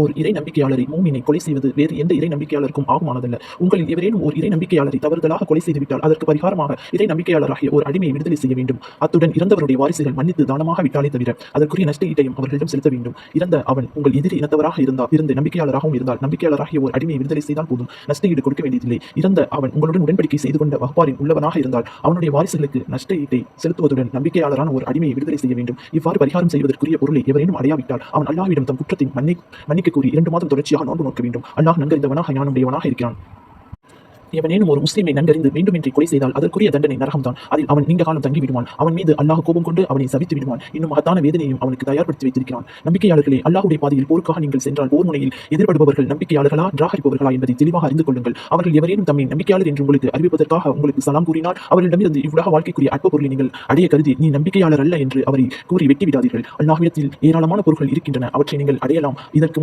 ஓர் இறை நம்பிக்கையாளரை மூமினை கொலை செய்வது வேறு எந்த இறை நம்பிக்கையாளருக்கும் ஆகுமானதல்ல. உங்களில் எவரேனும் ஓர் இறை நம்பிக்கையாளரை தவறுதலாக கொலை செய்துவிட்டால் அதற்கு பரிகாரமாக இறை நம்பிக்கையாளராகிய ஒரு அடிமையை விடுதலை செய்ய வேண்டும். அத்துடன் இறந்தவருடைய வாரிசுகள் மன்னித்து தானமாக விட்டாலே தவிர அதற்குரிய நஷ்ட ஈட்டையும் அவர்களிடம் செலுத்த வேண்டும். இறந்த அவன் உங்கள் எதிரி இனத்தவராக இருந்தால் இருந்து நம்பிக்கையாளராகவும் இருந்தால் நம்பிக்கையாளராகிய ஒரு அடிமையை விடுதலை செய்தால் போதும். நஷ்ட ஈடு கொடுக்க வேண்டியதில்லை. இறந்த அவன் உங்களுடன் உடன்படிக்கை செய்து கொண்ட வகுப்பாரின் உள்ளவனாக இருந்தால் அவனுடைய வாரிசுகளுக்கு நஷ்ட ஈட்டை செலுத்துவதுடன் நம்பிக்கையாளரான ஒரு அடிமையை விடுதலை செய்ய வேண்டும். இவ்வாறு பரிகாரம் செய்வதற்குரிய பொருளை எவரேனும் அடையாவிட்டால் அவன் அல்லாவிடம் தம் குற்றத்தின் மன்னி மன்னிக்க கூறி இரண்டு மாதம் தொடர்ச்சியாக நோன்பு நோக்க வேண்டும். அல்லாஹ் நன்கறிந்தவனாக ஞானமுடையவனாக இருக்கிறான். எவனேனும் ஒரு முஸ்லீமை நன்கறிந்து மீண்டுமின்றி கொலை செய்தால் அதற்குரிய தண்டனை நரகம்தான். அதில் அவன் நீண்ட காலம் தங்கி விடுவான் அவன் மீது அல்லாஹ் கோபம் கொண்டு அவனை சவித்து விடுவான் இன்னும் மகத்தான வேதனையும் அவனுக்கு தயார்படுத்தி வைத்திருக்கிறான். நம்பிக்கையாளர்களே அல்லாஹுடைய பாதையில் போருக்காக நீங்கள் சென்றால் போர் முனையில் எதிர்படுபவர்கள் நம்பிக்கையாளர்களா நிராகரிப்பவர்களா என்பதை தெளிவாக அறிந்து கொள்ளுங்கள். அவர்கள் எவரேனும் தம்மை நம்பிக்கையாளர் என்று உங்களுக்கு அறிவிப்பதற்காக உங்களுக்கு சலாம் கூறினால் அவர்களிடமிருந்து இவ்வுலக வாழ்க்கைக்குரிய அற்ப பொருளை நீங்கள் அடைய கருதி நீ நம்பிக்கையாளர் அல்ல என்று அவரை கூறி வெட்டிவிடாதீர்கள். விடாதீர்கள் ஏராளமான பொருட்கள் இருக்கின்றன. அவற்றை நீங்கள் அடையலாம். இதற்கு